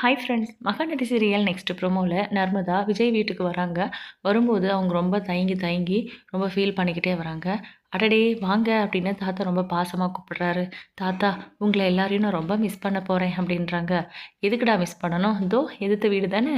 Hi friends Mahanadhi serial next ப்ரோமோவில் Narmada Vijay வீட்டுக்கு வராங்க. வரும்போது அவங்க ரொம்ப தயங்கி தயங்கி ரொம்ப ஃபீல் பண்ணிக்கிட்டே வராங்க. அடடே வாங்க அப்படின்னு தாத்தா ரொம்ப பாசமாக கூப்பிடுறாரு. தாத்தா உங்களை எல்லாரையும் நான் ரொம்ப மிஸ் பண்ண போகிறேன் அப்படின்றாங்க. எதுக்குடா மிஸ் பண்ணணும்? இதோ எதிர்த்த வீடு தானே?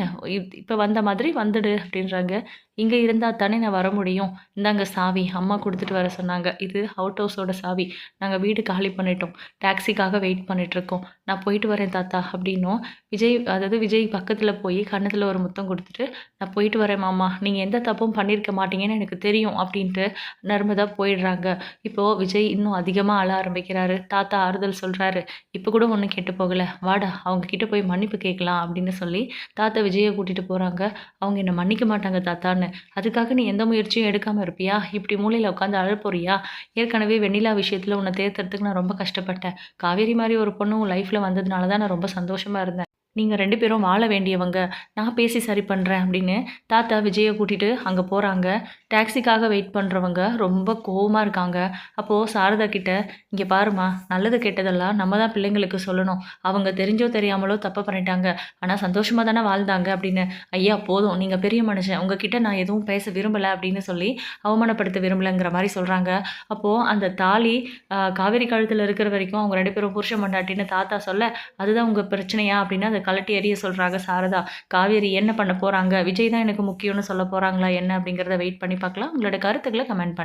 இப்போ வந்த மாதிரி வந்துடு அப்படின்றாங்க. இங்கே இருந்தால் தானே நான் வர முடியும்? இந்தாங்க சாவி அம்மா கொடுத்துட்டு வர சொன்னாங்க. இது அவுட் ஹவுஸோட சாவி. நாங்கள் வீடு காலி பண்ணிட்டோம். டாக்ஸிக்காக வெயிட் பண்ணிகிட்ருக்கோம் நான் போயிட்டு வரேன் தாத்தா அப்படின்னும். விஜய் அதாவது விஜய் பக்கத்தில் போய் கன்னத்தில் ஒரு முத்தம் கொடுத்துட்டு நான் போயிட்டு வரேன் மாமா. நீங்கள் எந்த தப்பும் பண்ணியிருக்க மாட்டீங்கன்னு எனக்கு தெரியும் அப்படின்ட்டு நர்மதா போயிடுறாங்க இப்போது விஜய் இன்னும் அதிகமாக அழ ஆரம்பிக்கிறாரு. தாத்தா ஆறுதல் சொல்கிறாரு இப்போ கூட ஒன்றும் கெட்டு போகலை. வாடா அவங்க கிட்ட போய் மன்னிப்பு கேட்கலாம் அப்படின்னு சொல்லி தாத்தா விஜயை கூட்டிகிட்டு போகிறாங்க அவங்க என்னை மன்னிக்க மாட்டாங்க தாத்தான்னு. அதுக்காக நீ எந்த முயற்சியும் எடுக்காமல் இருப்பியா? இப்படி மூலையில் உட்காந்து அழ ஏற்கனவே வெண்ணிலா விஷயத்தில் உன்னை தேர்த்துறதுக்கு நான் ரொம்ப கஷ்டப்பட்டேன். காவேரி மாதிரி ஒரு பொண்ணு உன் லைஃப்பில் வந்ததுனால தான் நான் ரொம்ப சந்தோஷமாக இருந்தேன். நீங்கள் ரெண்டு பேரும் வாழ வேண்டியவங்க. நான் பேசி சரி பண்ணுறேன் அப்படின்னு தாத்தா விஜயை கூட்டிகிட்டு அங்கே போகிறாங்க டாக்ஸிக்காக வெயிட் பண்ணுறவங்க ரொம்ப கோவமாக இருக்காங்க. அப்போது சாரதா கிட்ட இங்கே பாருமா நல்லது கெட்டதெல்லாம் நம்ம தான் பிள்ளைங்களுக்கு சொல்லணும். அவங்க தெரிஞ்சோ தெரியாமலோ தப்பு பண்ணிட்டாங்க. ஆனால் சந்தோஷமாக தானே வாழ்ந்தாங்க அப்படின்னு. ஐயா போதும். நீங்கள் பெரிய மனுஷன். உங்ககிட்ட நான் எதுவும் பேச விரும்பலை அப்படின்னு சொல்லி அவமானப்படுத்த விரும்பலைங்கிற மாதிரி சொல்கிறாங்க அப்போது அந்த தாலி காவேரி கழுத்தில் இருக்கிற வரைக்கும் அவங்க ரெண்டு பேரும் புருஷ மண்டாட்டின்னு தாத்தா சொல்ல அதுதான் உங்கள் பிரச்சனையா? அப்படின்னு அந்த கலட்டி எறிய சொல்கிறாங்க சாரதா. காவேரி என்ன பண்ண போகிறாங்க விஜய் தான் எனக்கு முக்கியம்னு சொல்ல போகிறாங்களா என்ன அப்படிங்கிறத வெயிட் பண்ணி பார்க்கலாம். உங்களோட கருத்துக்களை கமெண்ட் பண்ணி